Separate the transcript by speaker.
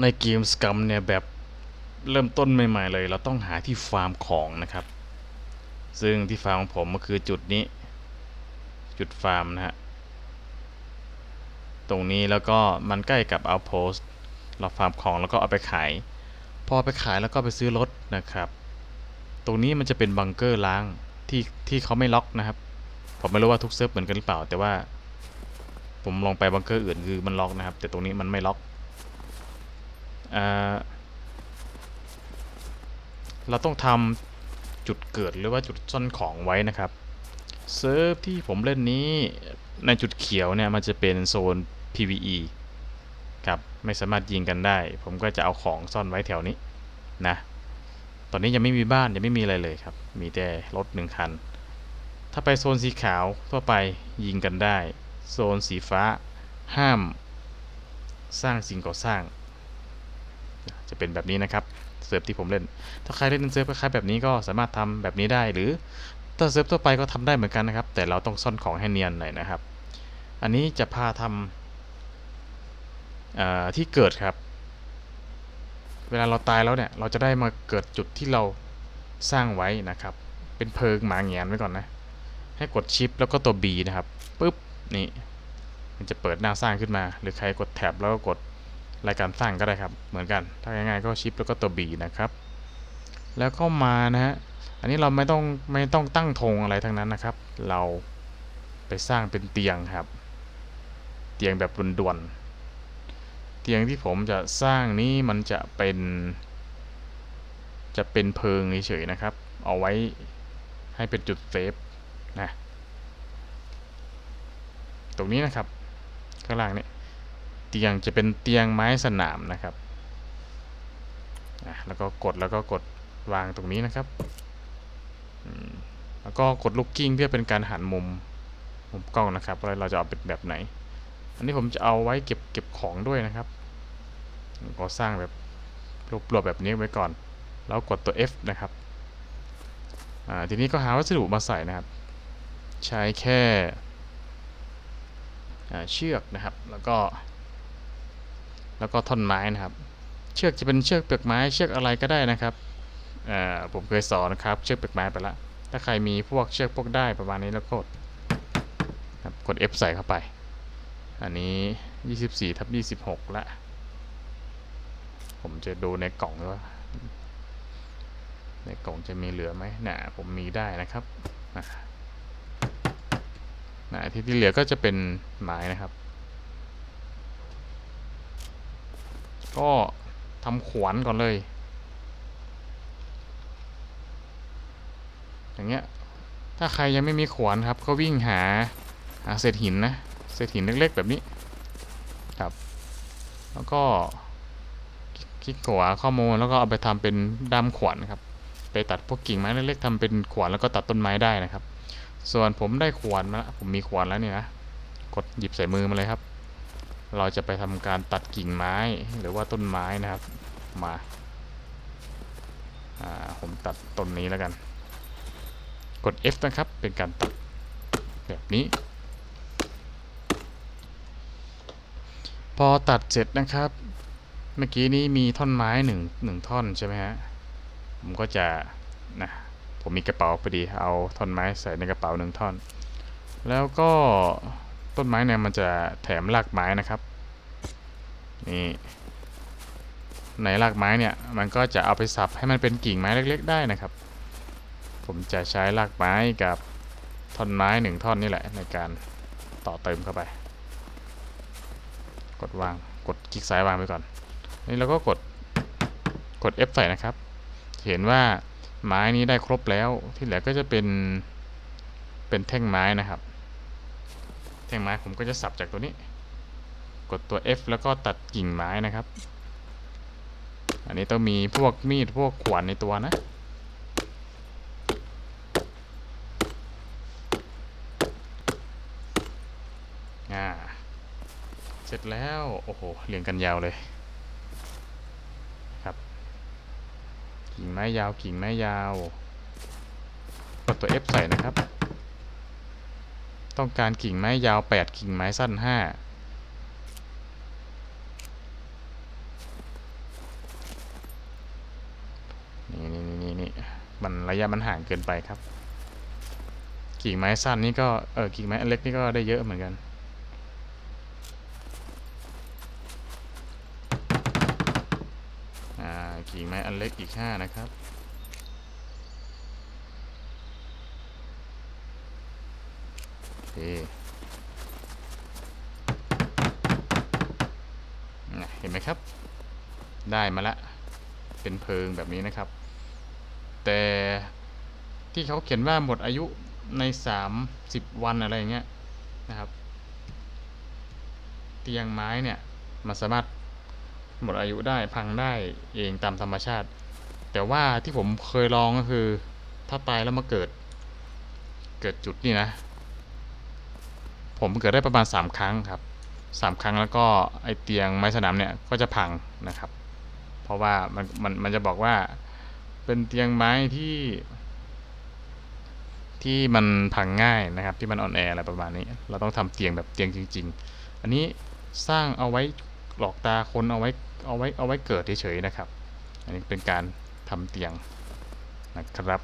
Speaker 1: ในเกมสกัมเนี่ยแบบเริ่มต้นใหม่ ๆ เลย เราต้องหาที่ฟาร์มของนะครับ ซึ่งที่ฟาร์มของผมก็คือจุดนี้ จุดฟาร์มนะฮะ ตรงนี้แล้วก็มันใกล้กับ outpost เราฟาร์มของแล้วก็เอาไปขาย พอไปขายแล้วก็ไปซื้อรถนะครับ ตรงนี้มันจะเป็นบังเกอร์ล้างที่ที่เขาไม่ล็อกนะครับ ผมไม่รู้ว่าทุกเซิร์ฟเหมือนกันหรือเปล่า แต่ว่า ผมลองไปบังเกอร์อื่นคือมันล็อกนะครับ แต่ตรงนี้มันไม่ล็อก เราต้องทำจุดเกิดหรือว่าจุดซ่อนของไว้นะครับเซิร์ฟที่ผมเล่นนี้ในจุดเขียวเนี่ยมันจะเป็นโซน PVE ครับไม่สามารถยิงกันได้ ผมก็จะเอาของซ่อนไว้แถวนี้นะตอนนี้ยังไม่มีบ้านยังไม่มีอะไรเลยครับ มีแต่รถหนึ่งคัน ถ้าไปโซนสีขาวทั่วไปยิงกันได้ โซนสีฟ้าห้าม สร้างสิ่งก่อสร้าง จะเป็นแบบนี้นะครับเซิร์ฟที่ผมเล่น ถ้าใครเล่นเซิร์ฟคล้ายๆแบบนี้ก็สามารถทำแบบนี้ได้ หรือถ้าเซิร์ฟทั่วไปก็ทำได้เหมือนกันนะครับ แต่เราต้องซ่อนของให้เนียนหน่อยนะครับ อันนี้จะพาทำที่เกิดครับ เวลาเราตายแล้วเนี่ย เราจะได้มาเกิดจุดที่เราสร้างไว้นะครับ เป็นเพิงหมาแงียนไว้ก่อนนะ ให้กดชิปแล้วก็ตัว B นะครับปุ๊บนี่มันจะเปิดหน้าสร้างขึ้นมา หรือใครกดแท็บแล้วก็กด รายการสร้างก็ได้ครับ เหมือนกัน ถ้าง่ายๆก็ชิปแล้วก็ตัว B นะครับ แล้วก็มานะฮะ อันนี้เราไม่ต้องไม่ต้องตั้งธงอะไรทั้งนั้นนะครับ เราไปสร้างเป็นเตียงครับ เตียงแบบด่วนๆ เตียงที่ผมจะสร้างนี้มันจะเป็น จะเป็นเพิงเฉยๆนะครับ เอาไว้ให้เป็นจุดเซฟนะ ตรงนี้นะครับ ข้างล่างเนี่ย เตียงจะเป็นเตียงไม้สนามนะครับแล้วก็กดแล้วก็กดวางตรงนี้นะครับ แล้วก็กดลูกกิ้งเพื่อเป็นการหันมุมมุมกล้องนะครับว่าเราจะเอาเป็นแบบไหน อันนี้ผมจะเอาไว้เก็บเก็บของด้วยนะครับก็สร้างแบบรวบๆแบบนี้ไว้ก่อน แล้วกดตัว F นะครับ ทีนี้ก็หาวัสดุมาใส่นะครับ ใช้แค่เชือกนะครับ แล้วก็ แล้วก็ท่อนไม้นะครับ เชือกจะเป็นเชือกเปลือกไม้เชือกอะไรก็ได้นะครับผมเคยสอนนะครับ เชือกเปลือกไม้ไปละถ้าใครมีพวกเชือกพวกได้ประมาณนี้แล้วกดกด F ใส่เข้าไป อันนี้ 24ทับ26 ละ ผมจะดูในกล่องว่า ในกล่องจะมีเหลือไหมน่ะผมมีได้นะครับน่ะที่ที่เหลือก็จะเป็นไม้นะครับ ก็ทำขวานก่อนเลย อย่างเงี้ย ถ้าใครยังไม่มีขวานครับ ก็วิ่งหาหาเศษหินนะ เศษหินเล็กๆแบบนี้ ครับ แล้วก็คลิกขวาข้อมูลแล้วก็เอาไปทำเป็นด้ามขวานครับ ไปตัดพวกกิ่งไม้เล็กๆทำเป็นขวานแล้วก็ตัดต้นไม้ได้นะครับ ส่วนผมได้ขวานมาแล้วผมมีขวานแล้วเนี่ยนะ กดหยิบใส่มือมาเลยครับ เราจะไปทำการตัดกิ่งไม้หรือว่าต้นไม้นะครับ มาผมตัดต้นนี้แล้วกัน กด F นะครับ เป็นการตัดแบบนี้ พอตัดเสร็จนะครับ เมื่อกี้นี้มีท่อนไม้หนึ่งหนึ่งท่อนใช่ไหมฮะ ผมก็จะนะผมมีกระเป๋าพอดี เอาท่อนไม้ใส่ในกระเป๋าหนึ่งท่อน แล้วก็ ต้นไม้เนี่ยมันจะแถมรากไม้นะครับนี่ในรากไม้เนี่ยมันก็จะเอาไปสับให้มันเป็นกิ่งไม้เล็ก ๆ ได้นะครับ ผมจะใช้รากไม้กับท่อนไม้หนึ่งท่อนนี่แหละในการต่อเติมเข้าไป กดวางกดคลิกซ้ายวางไปก่อน นี่เราก็กดกด F ใส่นะครับ เห็นว่าไม้นี้ได้ครบแล้วที่เหลือก็จะเป็นเป็นแท่งไม้นะครับ แท่งไม้ผมก็จะสับจากตัวนี้ กดตัว F แล้วก็ตัดกิ่งไม้นะครับ อันนี้ต้องมีพวกมีดพวกขวานในตัวนะ อ่า เสร็จแล้ว โอ้โหเรียงกันยาวเลยครับ กิ่งไม้ยาวกิ่งไม้ยาว กดตัว F ใส่นะครับ ต้องการกิ่งไม้ยาว 8 กิ่งไม้สั้น 5 นี่นี่นี่นี่มันระยะมันห่างเกินไปครับ กิ่งไม้สั้นนี่ก็เออกิ่งไม้เล็กนี่ก็ได้เยอะเหมือนกันกิ่งไม้อันเล็กอีก 5 นะครับ เคเห็นไหมครับ ได้มาละ เป็นเพิงแบบนี้นะครับ แต่ที่เขาเขียนว่าหมดอายุใน 30 วันอะไรอย่างเงี้ยนะครับ เตียงไม้เนี่ยมันสามารถหมดอายุได้พังได้เองตามธรรมชาติ แต่ว่าที่ผมเคยลองก็คือ ถ้าตายแล้วมาเกิด เกิดจุดนี่นะ ผมเกิดได้ประมาณ 3 ครั้งครับ 3 ครั้งแล้วก็ไอเตียงไม้สนามเนี่ยก็จะพังนะครับ เพราะว่ามันมันมันจะบอกว่าเป็นเตียงไม้ที่ ที่มันพังง่ายนะครับ ที่มันอ่อนแออะไรประมาณนี้ เราต้องทำเตียงแบบเตียงจริง ๆ อันนี้สร้างเอาไว้หลอกตาคนเอาไว้เอาไว้เอาไว้เกิดเฉยๆนะครับ อันนี้เป็นการทำเตียงนะครับ